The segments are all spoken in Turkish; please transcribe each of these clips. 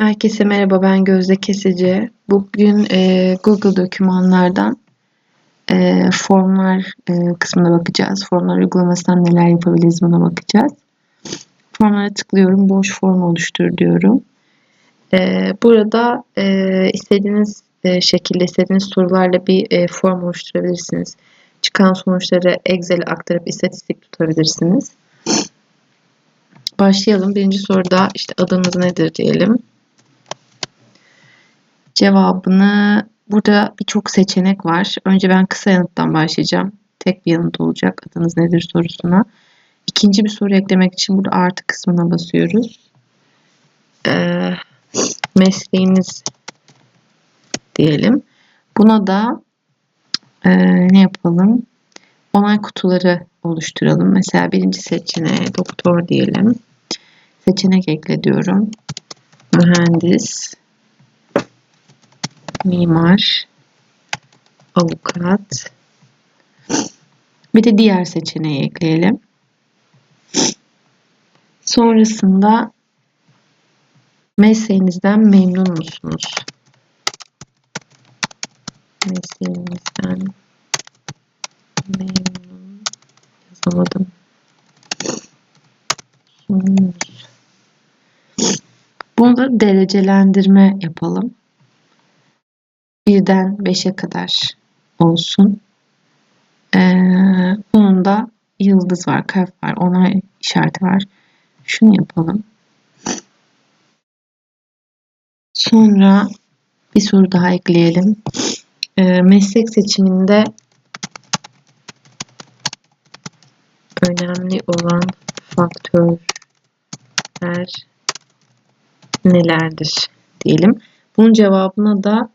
Herkese merhaba, ben Gözde Kesici. Bugün e, Google dokümanlardan e, formlar e, kısmına bakacağız. Formlar uygulamasından neler yapabiliriz buna bakacağız. Formlara tıklıyorum, boş form oluştur diyorum. E, burada e, istediğiniz e, şekilde, istediğiniz sorularla bir e, form oluşturabilirsiniz. Çıkan sonuçları Excel'e aktarıp istatistik tutabilirsiniz. Başlayalım. Birinci soruda işte adınız nedir diyelim cevabını burada birçok seçenek var. Önce ben kısa yanıttan başlayacağım. Tek bir yanıt olacak. Adınız nedir sorusuna. İkinci bir soru eklemek için burada artı kısmına basıyoruz. Ee, mesleğiniz diyelim. Buna da e, ne yapalım? Onay kutuları oluşturalım. Mesela birinci seçeneğe doktor diyelim. Seçenek ekle diyorum. Mühendis, mimar, avukat. Bir de diğer seçeneği ekleyelim. Sonrasında mesleğinizden memnun musunuz? Mesleğinizden memnun yazamadım. Bunu da derecelendirme yapalım birden beşe kadar olsun. Ee, bunun da yıldız var, kalp var, ona işareti var. Şunu yapalım. Sonra bir soru daha ekleyelim. Ee, meslek seçiminde önemli olan faktörler nelerdir diyelim. Bunun cevabına da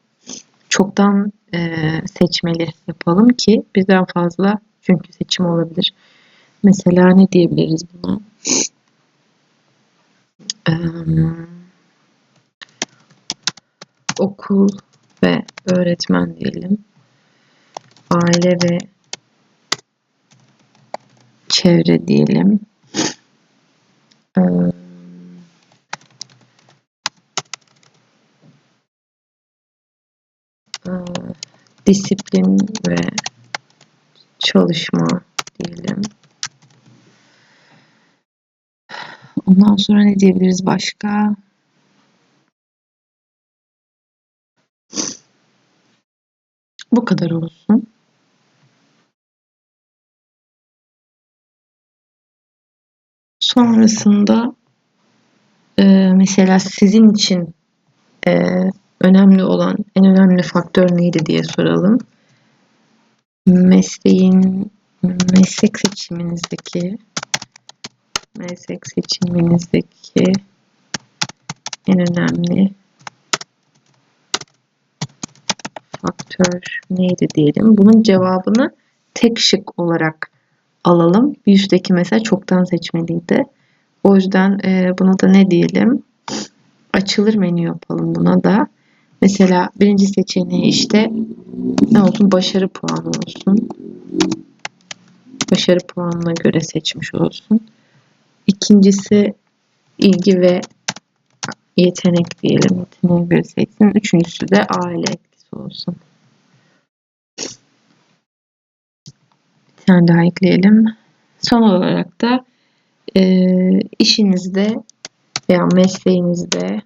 çoktan e, seçmeli yapalım ki birden fazla çünkü seçim olabilir. Mesela ne diyebiliriz buna? Ee, okul ve öğretmen diyelim. Aile ve çevre diyelim. Ee, disiplin ve çalışma diyelim. Ondan sonra ne diyebiliriz başka? Bu kadar olsun. Sonrasında e, mesela sizin için e, önemli olan en önemli faktör neydi diye soralım. Mesleğin meslek seçiminizdeki meslek seçiminizdeki en önemli faktör neydi diyelim. Bunun cevabını tek şık olarak alalım. Bir üstteki mesela çoktan seçmeliydi. O yüzden buna da ne diyelim? Açılır menü yapalım buna da. Mesela birinci seçeneği işte ne olsun? Başarı puanı olsun. Başarı puanına göre seçmiş olsun. İkincisi ilgi ve yetenek diyelim. Yeteneğe göre seçsin. Üçüncüsü de aile etkisi olsun. Bir tane daha ekleyelim. Son olarak da e, işinizde veya mesleğinizde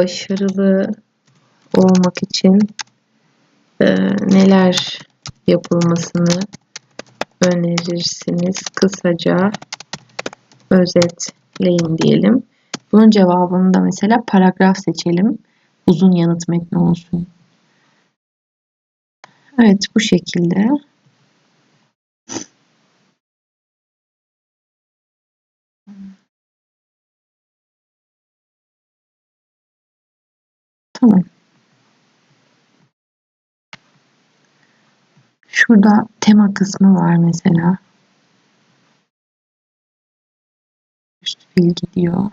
başarılı olmak için e, neler yapılmasını önerirsiniz? Kısaca özetleyin diyelim. Bunun cevabını da mesela paragraf seçelim. Uzun yanıt metni olsun. Evet bu şekilde. Tamam. Şurada tema kısmı var mesela. Üst bilgi diyor.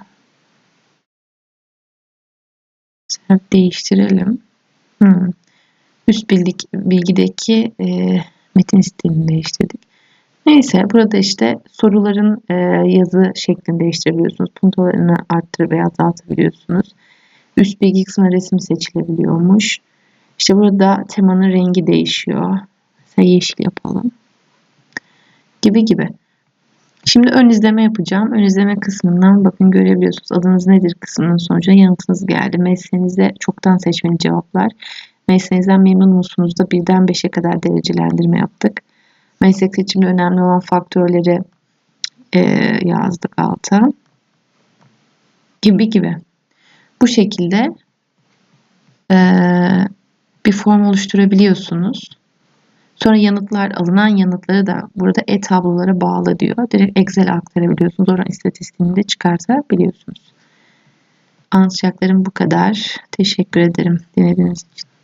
Mesela değiştirelim. Hmm. Üst bildik, bilgideki e, metin stilini değiştirdik. Neyse burada işte soruların e, yazı şeklini değiştirebiliyorsunuz. Puntolarını arttırıp veya azaltabiliyorsunuz. Üst bilgi kısmına resim seçilebiliyormuş. İşte burada temanın rengi değişiyor. Mesela yeşil yapalım. Gibi gibi. Şimdi ön izleme yapacağım. Ön izleme kısmından bakın görebiliyorsunuz. Adınız nedir kısmının sonucunda yanıtınız geldi. Mesleğinizde çoktan seçmeli cevaplar. Mesleğinizden memnun musunuz da birden 5'e kadar derecelendirme yaptık. Meslek seçiminde önemli olan faktörleri e, yazdık alta. Gibi gibi. Bu şekilde e, bir form oluşturabiliyorsunuz. Sonra yanıtlar, alınan yanıtları da burada e-tablolara bağla diyor. Direkt Excel'e aktarabiliyorsunuz. Oradan istatistiğini de çıkartabiliyorsunuz. Anlatacaklarım bu kadar. Teşekkür ederim dinlediğiniz için.